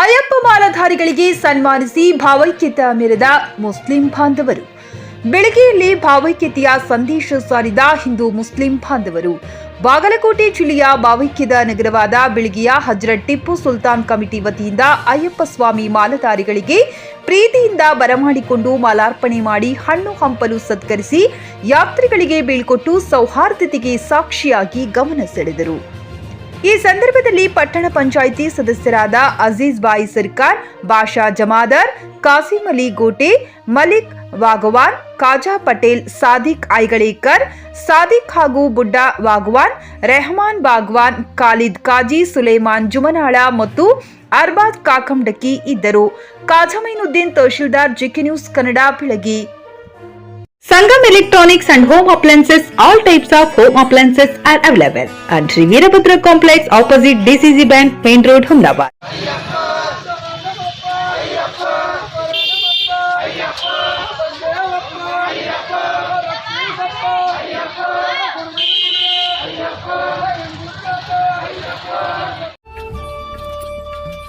ಅಯ್ಯಪ್ಪ ಮಾಲಾಧಾರಿಗಳಿಗೆ ಸನ್ಮಾನಿಸಿ ಭಾವೈಕ್ಯತೆ ಮೆರೆದ ಮುಸ್ಲಿಂ ಬಾಂಧವರು. ಬೆಳಗ್ಗೆಯಲ್ಲಿ ಭಾವೈಕ್ಯತೆಯ ಸಂದೇಶ ಸಾರಿದ ಹಿಂದೂ ಮುಸ್ಲಿಂ ಬಾಂಧವರು. ಬಾಗಲಕೋಟೆ ಜಿಲ್ಲೆಯ ಭಾವೈಕ್ಯದ ನಗರವಾದ ಬೆಳಗಿಯ ಹಜರತ್ ಟಿಪ್ಪು ಸುಲ್ತಾನ್ ಕಮಿಟಿ ವತಿಯಿಂದ ಅಯ್ಯಪ್ಪ ಸ್ವಾಮಿ ಮಾಲಧಾರಿಗಳಿಗೆ ಪ್ರೀತಿಯಿಂದ ಬರಮಾಡಿಕೊಂಡು ಮಾಲಾರ್ಪಣೆ ಮಾಡಿ ಹಣ್ಣು ಹಂಪಲು ಸತ್ಕರಿಸಿ, ಯಾತ್ರಿಗಳಿಗೆ ಬೀಳ್ಕೊಟ್ಟು ಸೌಹಾರ್ದತೆಗೆ ಸಾಕ್ಷಿಯಾಗಿ ಗಮನ ಸೆಳೆದರು. ಈ ಸಂದರ್ಭದಲ್ಲಿ ಪಟ್ಟಣ ಪಂಚಾಯಿತಿ ಸದಸ್ಯರಾದ ಅಜೀಜ್ ಬಾಯಿ ಸರ್ಕಾರ್ ಬಾಷಾ ಜಮಾದರ್, ಕಾಸಿಂ ಅಲಿ ಗೋಟೆ, ಮಲಿಕ್ ವಾಗವಾನ್ ಕಾಜಾ ಪಟೇಲ್ ಸಾದಿಕ್ ಐಗಳೇಕರ್, ಸಾದಿಕ್ ಹಾಗೂ ಬುಡ್ಡಾ ವಾಗವಾನ್, ರೆಹಮಾನ್ ಬಾಗ್ವಾನ್, ಖಾಲಿದ್ ಕಾಜಿ ಸುಲೇಮಾನ್ ಜುಮನಾಳ ಮತ್ತು ಅರ್ಬಾದ್ ಕಾಕಂಡಕಿ ಇದ್ದರು. ಕಾಜಮೈನುದ್ದೀನ್ tahsildar GK news Kannada, Belagi. Sangam Electronics and Home Appliances, all types of home appliances are available at Sri Veerabhadra Complex opposite DCC Bank, Main Road, Ahmedabad.